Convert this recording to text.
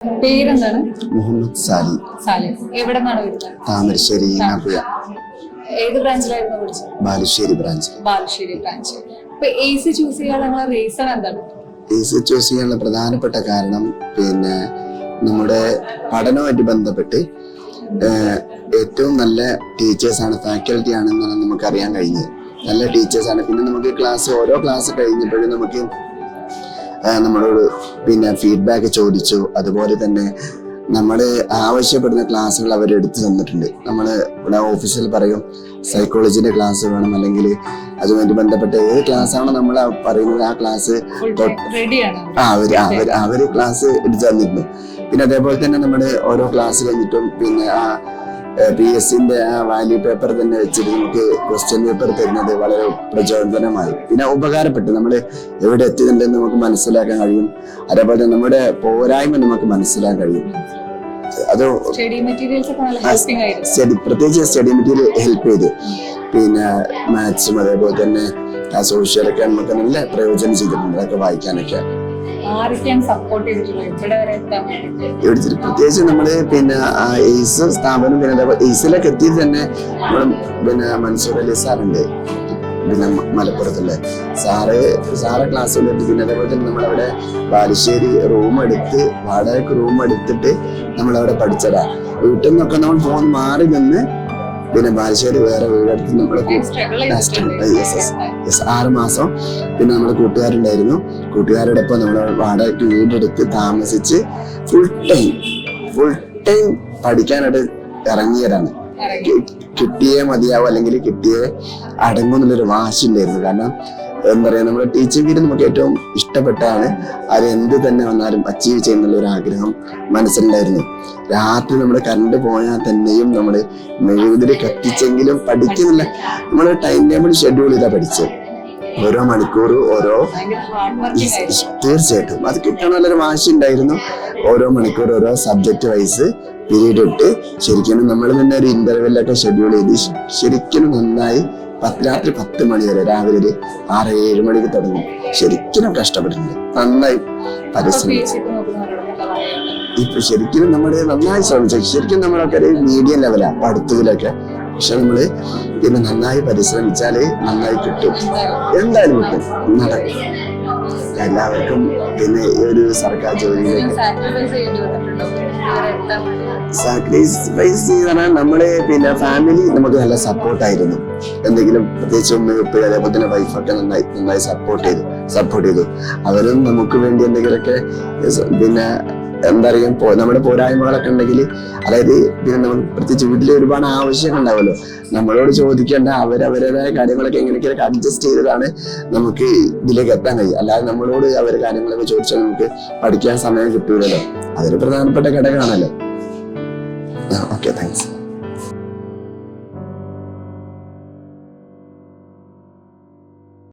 പേരെന്താണ്? മുഹമ്മദ് സാലി. സാലി. എവിടെ നിന്നാണ് വരുന്നത്? താമരശ്ശേരി ഈനാപ്പുഴ ഏത് ബ്രാഞ്ചിലായിരുന്നു പഠിച്ചത്? ബാലുശ്ശേരി ബ്രാഞ്ച്. ബാലുശ്ശേരി ബ്രാഞ്ച്. അപ്പൊ എ സി ചൂസ് ചെയ്യാനുള്ള റീസൺ എന്താണ്? ചൂസ് ചെയ്യാനുള്ള പ്രധാനപ്പെട്ട കാരണം പിന്നെ നമ്മുടെ പഠനവുമായിട്ട് ബന്ധപ്പെട്ട് ഏറ്റവും നല്ല ടീച്ചേഴ്സാണ് ഫാക്കൽറ്റി ആണെന്നാണ് നമുക്ക് അറിയാൻ കഴിഞ്ഞത്. നല്ല ടീച്ചേഴ്സാണ് പിന്നെ നമുക്ക് ക്ലാസ് ഓരോ ക്ലാസ് കഴിഞ്ഞപ്പോഴും നമുക്ക് നമ്മളോട് പിന്നെ ഫീഡ്ബാക്ക് ചോദിച്ചു. അതുപോലെ തന്നെ നമ്മൾ ആവശ്യപ്പെടുന്ന ക്ലാസ്സുകൾ അവർ എടുത്തു തന്നിട്ടുണ്ട്. നമ്മൾ ഇവിടെ ഓഫീസിൽ പറയും സൈക്കോളജിന്റെ ക്ലാസ് വേണം അല്ലെങ്കിൽ അതുമായിട്ട് ബന്ധപ്പെട്ട ഏത് ക്ലാസ് ആണോ നമ്മൾ പറയുന്നത് ആ ക്ലാസ് ആ അവർ അവർ അവർ ക്ലാസ് എടുത്തു തന്നിരുന്നു. പിന്നെ അതേപോലെ തന്നെ നമ്മൾ ഓരോ ക്ലാസ് കഴിഞ്ഞിട്ടും പിന്നെ ആ പി എസ് സിന്റെ ആ വാല്യൂ പേപ്പർ തന്നെ വെച്ചിട്ട് നമുക്ക് ക്വസ്റ്റ്യൻ പേപ്പർ തരുന്നത് വളരെ പ്രചോദനമായി. പിന്നെ ഉപകാരപ്പെട്ടു. നമ്മൾ എവിടെ എത്തിയിട്ടുണ്ടെന്ന് നമുക്ക് മനസ്സിലാക്കാൻ കഴിയും. അതേപോലെ നമ്മുടെ പോരായ്മ നമുക്ക് മനസ്സിലാക്കാൻ കഴിയും. അത് സ്റ്റഡി പ്രത്യേകിച്ച് സ്റ്റഡി മെറ്റീരിയൽ ഹെൽപ്പ് ചെയ്തു. പിന്നെ മാത്സും അതേപോലെ തന്നെ സോഷ്യലൊക്കെ നമുക്ക് നല്ല പ്രയോജനം ചെയ്തിട്ടുണ്ട്. അതൊക്കെ വായിക്കാനൊക്കെ. പ്രത്യേകിച്ച് നമ്മൾ പിന്നെ എയ്സ് സ്ഥാപനം പിന്നെ എയ്സിലൊക്കെ എത്തിയത് തന്നെ പിന്നെ മൻസൂർ അലി സാറുണ്ട്. പിന്നെ മലപ്പുറത്തുള്ള. സാറ് സാറ് ക്ലാസ് എടുത്ത് പിന്നെ അതേപോലെ തന്നെ നമ്മളവിടെ ബാലുശ്ശേരി റൂം എടുത്ത് വാടകയ്ക്ക് റൂം എടുത്തിട്ട് നമ്മളവിടെ പഠിച്ചതാ. വീട്ടിൽ നിന്നൊക്കെ നമ്മൾ ഫോൺ മാറി നിന്ന് പിന്നെ ബാലുശ്ശേരി വേറെ വീടെടുത്ത് നമ്മുടെ ആറ് മാസം. പിന്നെ നമ്മുടെ കൂട്ടുകാരുണ്ടായിരുന്നു. കൂട്ടുകാരുടെ ഒപ്പം നമ്മൾ വാടകയ്ക്ക് വീടെടുത്ത് താമസിച്ച് ഫുൾ ടൈം ഫുൾ ടൈം പഠിക്കാനായിട്ട് ഇറങ്ങിയതാണ്. കിട്ടിയേ മതിയാവും അല്ലെങ്കിൽ കിട്ടിയേ അടങ്ങും എന്നുള്ളൊരു വാശി ഉണ്ടായിരുന്നു കാരണം എന്താ പറയാ നമ്മുടെ ടീച്ചിങ് ഫീൽഡ് നമുക്ക് ഏറ്റവും ഇഷ്ടപ്പെട്ടാണ് അത് എന്ത് തന്നെ വന്നാലും അച്ചീവ് ചെയ്യുന്നുള്ള ഒരു ആഗ്രഹം മനസ്സിലുണ്ടായിരുന്നു. രാത്രി നമ്മൾ കറണ്ട് പോയാൽ തന്നെയും നമ്മൾ മെഴുകുതിരി കത്തിച്ചെങ്കിലും പഠിക്കുന്നില്ല. നമ്മൾ ടൈം ടേബിൾ ഷെഡ്യൂൾ ചെയ്താ പഠിച്ചത്. ഓരോ മണിക്കൂർ ഓരോ തീർച്ചയായിട്ടും. അത് കിട്ടണമെന്നൊരു വാശി ഉണ്ടായിരുന്നു. ഓരോ മണിക്കൂർ ഓരോ സബ്ജക്റ്റ് വൈസ് പീരീഡ് ശരിക്കും നമ്മൾ തന്നെ ഒരു ഇന്റർവെല്ലൊക്കെ ഷെഡ്യൂൾ ചെയ്ത് ശരിക്കും നന്നായി രാത്രി പത്ത് മണി വരെ രാവിലെ ഒരു ആറ് ഏഴ് മണിക്ക് തുടങ്ങും. ശരിക്കും കഷ്ടപ്പെട്ടിട്ടുണ്ട്. നന്നായി പരിശ്രമിച്ചു. ഇപ്പൊ ശരിക്കും നമ്മൾ നന്നായി ശ്രമിച്ചു. ശരിക്കും നമ്മളൊക്കെ ഒരു മീഡിയം ലെവലാണ് പഠിത്തത്തിലൊക്കെ. പക്ഷെ നമ്മൾ പിന്നെ നന്നായി പരിശ്രമിച്ചാലേ നന്നായി കിട്ടും. എന്തായാലും കിട്ടും. നടക്കും. എല്ലാവർക്കും പിന്നെ ഒരു സർക്കാർ ജോലിയിലേക്ക് നമ്മൾ പിന്നെ ഫാമിലി നമുക്ക് നല്ല സപ്പോർട്ടായിരുന്നു എന്തെങ്കിലും പ്രത്യേകിച്ച് ഉമ്മ ഉപ്പ അതേപോലെ തന്നെ വൈഫൊക്കെ നന്നായി നന്നായി സപ്പോർട്ട് ചെയ്തു സപ്പോർട്ട് ചെയ്തു. അവരും നമുക്ക് വേണ്ടി എന്തെങ്കിലുമൊക്കെ പിന്നെ എന്താ പറയുക നമ്മുടെ പോരായ്മകളൊക്കെ ഉണ്ടെങ്കിൽ അതായത് പിന്നെ നമ്മൾ പ്രത്യേകിച്ച് വീട്ടിൽ ഒരുപാട് ആവശ്യങ്ങൾ ഉണ്ടാവുമല്ലോ. നമ്മളോട് ചോദിക്കേണ്ട അവരവരുടേതായ കാര്യങ്ങളൊക്കെ എങ്ങനെയൊക്കെ അഡ്ജസ്റ്റ് ചെയ്തതാണ് നമുക്ക് ഇതിലേക്ക് എത്താൻ കഴിയും അല്ലാതെ നമ്മളോട് അവർ കാര്യങ്ങളൊക്കെ ചോദിച്ചാൽ നമുക്ക് പഠിക്കാൻ സമയം കിട്ടൂലല്ലോ. അതൊരു പ്രധാനപ്പെട്ട ഘടകമാണല്ലോ. Okay thanks